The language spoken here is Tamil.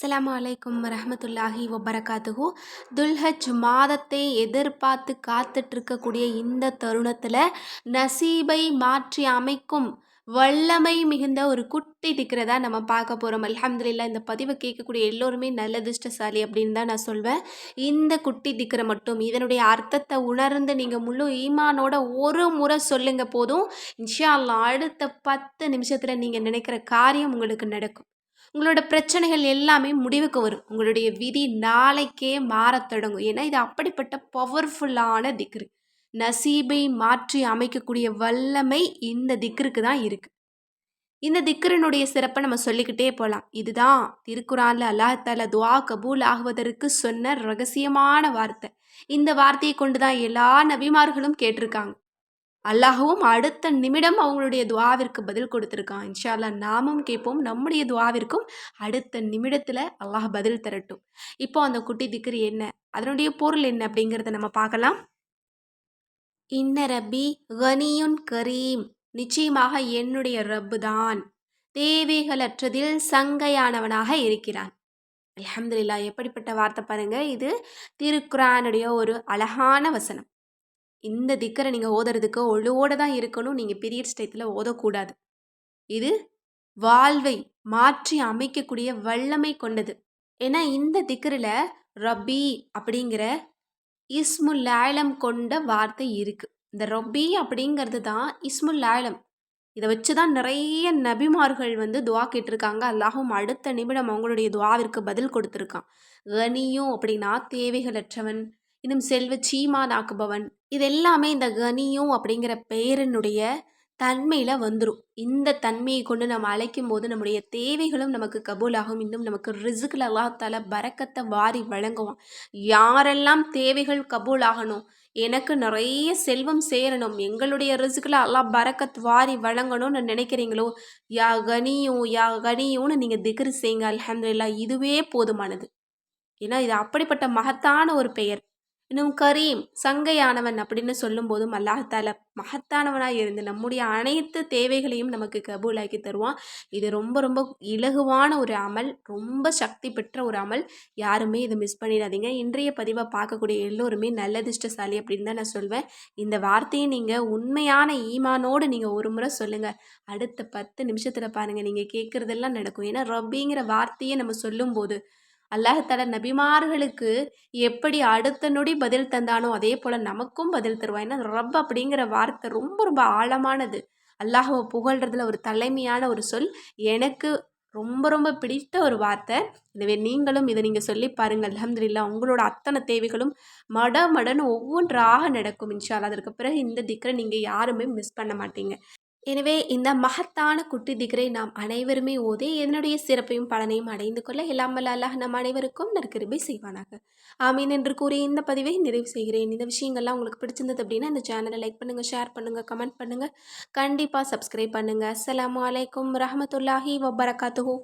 அஸ்லாம் அலைக்கும் வரஹமத்துல்லாஹி வபரகாத்துஹு. துல்ஹஜ் மாதத்தை எதிர்பார்த்து காத்துட்ருக்கக்கூடிய இந்த தருணத்தில் நசீபை மாற்றி அமைக்கும் வல்லமை மிகுந்த ஒரு குட்டி திக்கிறதா நம்ம பார்க்க போகிறோம் அல்ஹம்துலில்லா இந்த பதிவை கேட்கக்கூடிய எல்லோருமே நல்லதிர்ஷ்டசாலி அப்படின்னு தான் நான் சொல்வேன். இந்த குட்டி திக்கிற மட்டும் இதனுடைய அர்த்தத்தை உணர்ந்து நீங்கள் முழு ஈமானோட ஒரு முறை சொல்லுங்கள் போதும். இன்ஷா அல்லா அடுத்த பத்து நிமிஷத்தில் நீங்கள் நினைக்கிற காரியம் உங்களுக்கு நடக்கும். உங்களோட பிரச்சனைகள் எல்லாமே முடிவுக்கு வரும். உங்களுடைய விதி நாளைக்கே மாறத் தொடங்கும். ஏன்னா இது அப்படிப்பட்ட பவர்ஃபுல்லான திக்ரு. நசீபை மாற்றி அமைக்கக்கூடிய வல்லமை இந்த திக்ருக்கு தான் இருக்குது இந்த திக்ரனுடைய சிறப்பை நம்ம சொல்லிக்கிட்டே போகலாம் இதுதான் திருக்குறான்ல அல்லாஹால துவா கபூல் ஆகுவதற்கு சொன்ன ரகசியமான வார்த்தை. இந்த வார்த்தையை கொண்டு தான் எல்லா நபிமார்களும் கேட்டிருக்காங்க. அல்லாஹவும் அடுத்த நிமிடம் அவங்களுடைய துவாவிற்கு பதில் கொடுத்துருக்கான். இன்ஷால்லா நாமும் கேட்போம். நம்முடைய துவாவிற்கும் அடுத்த நிமிடத்தில் அல்லாஹ் பதில் தரட்டும். இப்போ அந்த குட்டி திக்ரி என்ன? அதனுடைய பொருள் என்ன அப்படிங்கிறத நம்ம பார்க்கலாம். இன்ன ரப்பி கனியுன் கரீம். நிச்சயமாக என்னுடைய ரப்பு தான் தேவைகளற்றதில் சங்கையானவனாக இருக்கிறான். அலமதுல்லா எப்படிப்பட்ட வார்த்தை பாருங்க. இது திருக்குரானுடைய ஒரு அழகான வசனம். இந்த திக்கரை நீங்கள் ஓதுறதுக்கு ஒழுவோடு தான் இருக்கணும். நீங்கள் பீரியட்ஸ் டயத்தில் ஓதக்கூடாது. இது வாழ்வை மாற்றி அமைக்கக்கூடிய வல்லமை கொண்டது. ஏன்னா இந்த திக்கரில் ரபி அப்படிங்கிற இஸ்முல் லாயலம் கொண்ட வார்த்தை இருக்குது இந்த ரபி அப்படிங்கிறது தான் இஸ்முல் லாயலம் இதை வச்சு தான் நிறைய நபிமார்கள் வந்து துவா கேட்டிருக்காங்க. அல்லாஹும் அடுத்த நிமிடம் அவங்களுடைய துவாவிற்கு பதில் கொடுத்துருக்கான். கனியும் அப்படின்னா தேவைகளற்றவன். இன்னும் செல்வ சீமானாக்குபவன். இது எல்லாமே இந்த கனியும் அப்படிங்கிற பெயரினுடைய தன்மையில் வந்துடும் இந்த தன்மையை கொண்டு நம்ம அழைக்கும் போது நம்முடைய தேவைகளும் நமக்கு கபூலாகும். இன்னும் நமக்கு ரிசுக்கில் அல்லாத்தால பறக்கத்தை வாரி வழங்குவோம் யாரெல்லாம் தேவைகள் கபூல் ஆகணும் எனக்கு நிறைய செல்வம் சேரணும் எங்களுடைய ரிசுக்கில் எல்லாம் பறக்கத் வாரி வழங்கணும்னு நினைக்கிறீங்களோ யா கனியும் யா கனியும்னு நீங்கள் திக்ரு செய்யுங்க அலமதுல்லா இதுவே போதுமானது. ஏன்னா இது அப்படிப்பட்ட மகத்தான ஒரு பெயர். இன்னும் கரீம் சங்கையானவன் அப்படின்னு சொல்லும்போதும் அல்லாஹால மகத்தானவனாக இருந்து நம்முடைய அனைத்து தேவைகளையும் நமக்கு கபூலாக்கி தருவான். இது ரொம்ப ரொம்ப இலகுவான ஒரு அமல் ரொம்ப சக்தி பெற்ற ஒரு அமல். யாருமே இதை மிஸ் பண்ணிடாதீங்க. இன்றைய பதிவை பார்க்கக்கூடிய எல்லோருமே நல்லதிர்ஷ்டசாலி அப்படின்னு தான் நான் சொல்வேன். இந்த வார்த்தையை நீங்கள் உண்மையான ஈமானோடு நீங்கள் ஒரு முறை சொல்லுங்கள் அடுத்த பத்து நிமிஷத்தில் பாருங்கள் நீங்கள் கேட்குறதெல்லாம் நடக்கும். ஏன்னா ரப்பிங்கிற வார்த்தையை நம்ம சொல்லும்போது அல்லாஹால நபிமார்களுக்கு எப்படி அடுத்த நொடி பதில் தந்தானோ அதே போல் நமக்கும் பதில் தருவான். ஏன்னா ரப் அப்படிங்கிற வார்த்தை ரொம்ப ரொம்ப ஆழமானது. அல்லாஹவை புகழ்றதுல ஒரு தலைமையான ஒரு சொல். எனக்கு ரொம்ப ரொம்ப பிடித்த ஒரு வார்த்தை. எனவே நீங்களும் இதை நீங்கள் சொல்லி பாருங்கள் அலமதுல்லா உங்களோட அத்தனை தேவைகளும் மட மடன்னு ஒவ்வொன்றாக நடக்கும் இன்ஷால் அதற்கு பிறகு இந்த திக்கரை நீங்கள் யாருமே மிஸ் பண்ண மாட்டீங்க. எனவே இந்த மகத்தான குட்டி திகரை நாம் அனைவருமே ஓதே என்னுடைய சிறப்பையும் பலனையும் அடைந்து கொள்ள எல்லாம் வல்ல அல்லாஹ் நம் அனைவருக்கும் நற்கருமை செய்வானாக. ஆமீன் என்று கூறி இந்த பதிவை நிறைவு செய்கிறேன். இந்த விஷயங்கள்லாம் உங்களுக்கு பிடிச்சிருந்தது அப்படின்னா இந்த சேனலை லைக் பண்ணுங்கள் ஷேர் பண்ணுங்கள் கமெண்ட் பண்ணுங்கள் கண்டிப்பாக சப்ஸ்கிரைப் பண்ணுங்கள் அஸ்லாம் வலைக்கம் ரஹமத்துல்லாஹி வபரகாத்துஹூ.